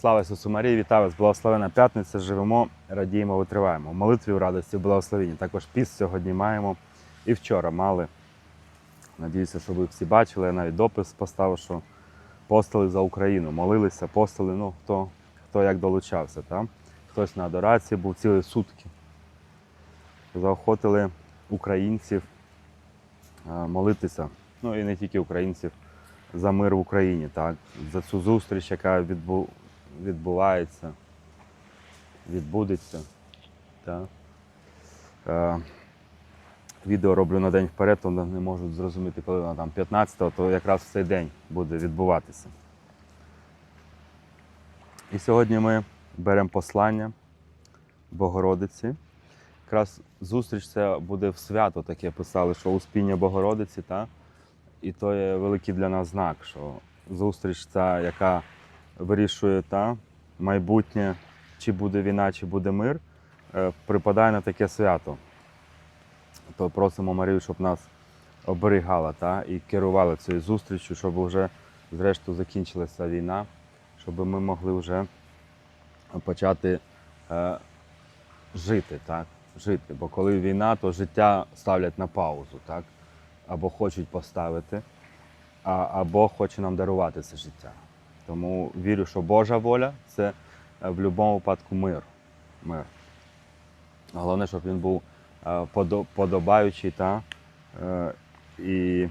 Слава Ісусу Марії, вітаю вас! Благословена п'ятниця. Живемо, радіємо, витриваємо. В молитві в радості, в благословенні. Також піст сьогодні маємо. І вчора мали. Надіюся, що ви всі бачили. Я навіть допис поставив, що постили за Україну. Молилися, постили, ну хто, хто як долучався. Та? Хтось на адорації був цілі сутки. Заохотили українців е, молитися. Ну і не тільки українців за мир в Україні, так? за цю зустріч, яка відбу... відбувається, відбудеться. Так? Е, відео роблю на день вперед, то не можуть зрозуміти, коли вона там 15-го, то якраз в цей день буде відбуватися. І сьогодні ми беремо послання Богородиці. Якраз зустріч це буде в свято, таке писали, що успіння Богородиці. Та? І то є великий для нас знак, що зустріч ця, яка вирішує та, майбутнє, чи буде війна, чи буде мир, е, припадає на таке свято. То просимо Марію, щоб нас оберігала та, і керувала цією зустрічю, щоб вже зрештою закінчилася війна, щоб ми могли вже почати е, жити, так? жити. Бо коли війна, то життя ставлять на паузу. Так? або хочуть поставити, а, або хоче нам дарувати це життя. Тому вірю, що Божа воля це е, в будь-якому випадку мир. мир. Головне, щоб він був е, подобаючий та, е, і,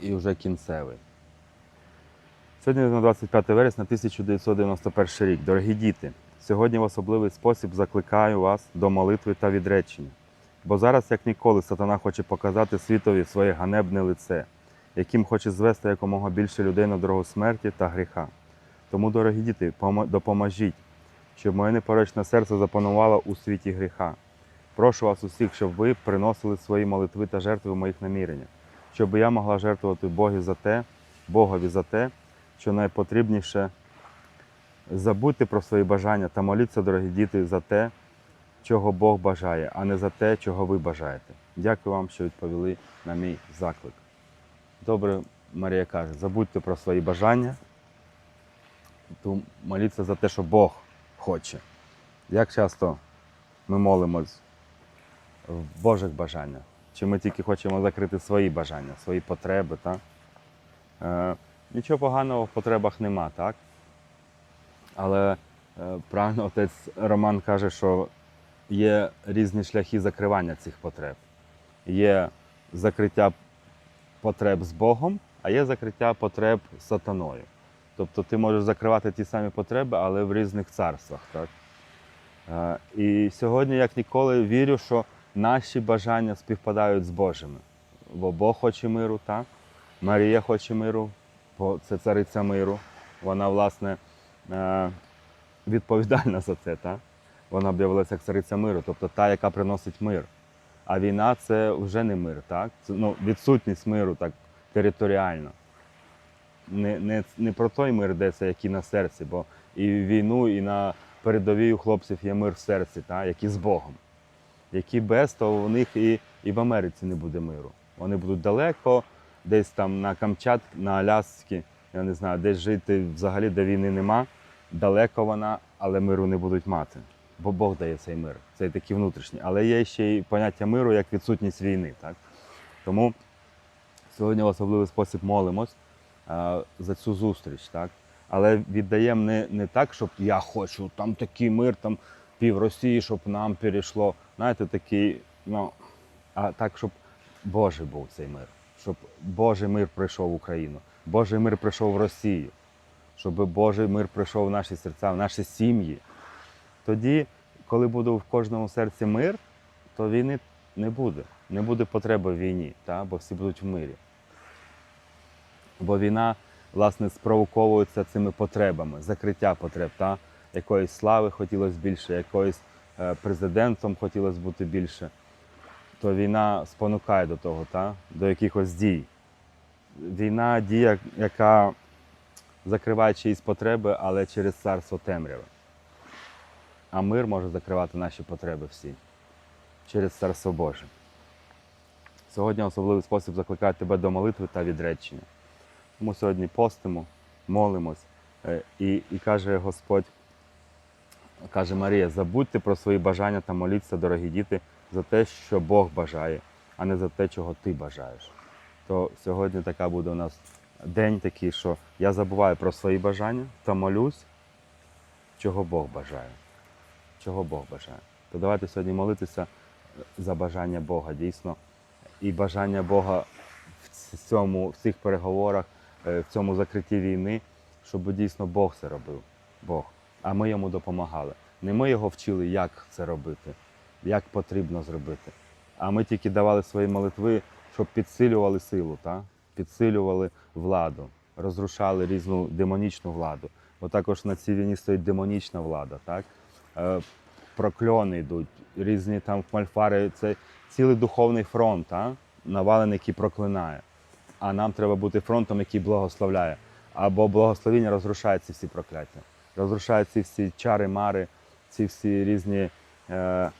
і вже кінцевий. Сьогодні на 25 вересня 1991 рік. Дорогі діти, сьогодні в особливий спосіб закликаю вас до молитви та відречення. Бо зараз, як ніколи, сатана хоче показати світові своє ганебне лице, яким хоче звести якомога більше людей на дорогу смерті та гріха. Тому, дорогі діти, допоможіть, щоб моє непорочне серце запанувало у світі гріха. Прошу вас усіх, щоб ви приносили свої молитви та жертви в моїх наміреннях, щоб я могла жертвувати Богові за те, Богові за те, що найпотрібніше забудьте про свої бажання та моліться, дорогі діти, за те, чого Бог бажає, а не за те, чого ви бажаєте. Дякую вам, що відповіли на мій заклик. Добре, Марія каже, забудьте про свої бажання, то моліться за те, що Бог хоче. Як часто ми молимось в Божих бажаннях? Чи ми тільки хочемо закрити свої бажання, свої потреби? Так? Е, нічого поганого в потребах нема, так? Але е, правильно отець Роман каже, що є різні шляхи закривання цих потреб. Є закриття потреб з Богом, а є закриття потреб сатаною. Тобто ти можеш закривати ті самі потреби, але в різних царствах. Так? Е, І сьогодні, як ніколи, вірю, що наші бажання співпадають з Божими. Бо Бог хоче миру, так? Марія хоче миру, бо це цариця миру. Вона, власне, е, відповідальна за це. Так? Вона об'явилася як цариця миру, тобто та, яка приносить мир. А війна це вже не мир, так? Це ну, відсутність миру так територіально. Не, не, не про той мир йдеться, який на серці, бо і війну, і на передовій у хлопців є мир в серці, так? який з Богом. Які без, то у них і, і в Америці не буде миру. Вони будуть далеко, десь там на Камчатці, на Алясці, я не знаю, десь жити взагалі, де війни нема. Далеко вона, але миру не будуть мати бо Бог дає цей мир, цей такий внутрішній. Але є ще й поняття миру як відсутність війни. Так? Тому сьогодні в особливий спосіб молимось а, за цю зустріч. Так? Але віддаємо не, не так, щоб я хочу, там такий мир, там пів Росії, щоб нам перейшло. Знаєте, такий, ну, а так, щоб Божий був цей мир, щоб Божий мир прийшов в Україну, Божий мир прийшов в Росію, щоб Божий мир прийшов в наші серця, в наші сім'ї. Тоді, коли буде в кожному серці мир, то війни не буде. Не буде потреби в війні, та? бо всі будуть в мирі. Бо війна, власне, спровоковується цими потребами, закриття потреб. Та? Якоїсь слави хотілося більше, якоїсь е, президентом хотілося бути більше. То війна спонукає до того, та? до якихось дій. Війна дія, яка закриває чиїсь потреби, але через царство темряви. А мир може закривати наші потреби всі через Царство Боже. Сьогодні особливий спосіб закликати тебе до молитви та відречення. Тому сьогодні постимо, молимось, Е, І, і каже Господь, каже Марія, забудьте про свої бажання та моліться, дорогі діти, за те, що Бог бажає, а не за те, чого ти бажаєш. То сьогодні така буде у нас день такий, що я забуваю про свої бажання та молюсь, чого Бог бажає. Чого Бог бажає. То давайте сьогодні молитися за бажання Бога дійсно. І бажання Бога в цьому, в цих переговорах, е, в цьому закритті війни, щоб дійсно Бог це робив. Бог. А ми йому допомагали. Не ми його вчили, як це робити, як потрібно зробити. А ми тільки давали свої молитви, щоб підсилювали силу, та? підсилювали владу, розрушали різну демонічну владу. Бо також на цій війні стоїть демонічна влада. Так? Е, прокльони йдуть, різні там мальфари. Це цілий духовний фронт, та? навалений, який проклинає. А нам треба бути фронтом, який благословляє. Або благословіння розрушає ці всі прокляття, розрушає ці всі чари, мари, ці всі різні е,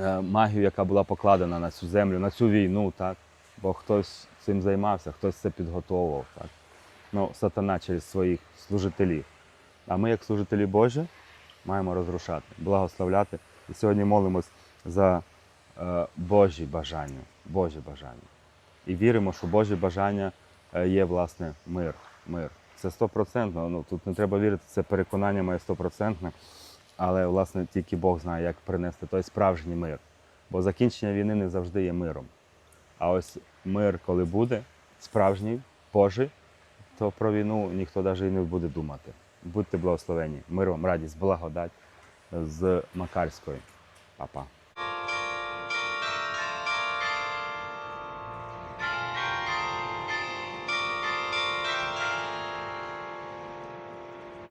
е, магію, яка була покладена на цю землю, на цю війну, так? Бо хтось цим займався, хтось це підготовував. Так? Ну, сатана через своїх служителів. А ми, як служителі Божі, маємо розрушати, благословляти. І сьогодні молимось за е, Божі бажання. Божі бажання. І віримо, що Божі бажання е, є власне мир. мир. Це стопроцентно. Ну, тут не треба вірити, це переконання моє стопроцентне. Але власне тільки Бог знає, як принести той справжній мир. Бо закінчення війни не завжди є миром. А ось мир, коли буде, справжній, Божий, то про війну ніхто навіть і не буде думати. Будьте благословені. Мир вам, радість, благодать з Макарської. Па-па.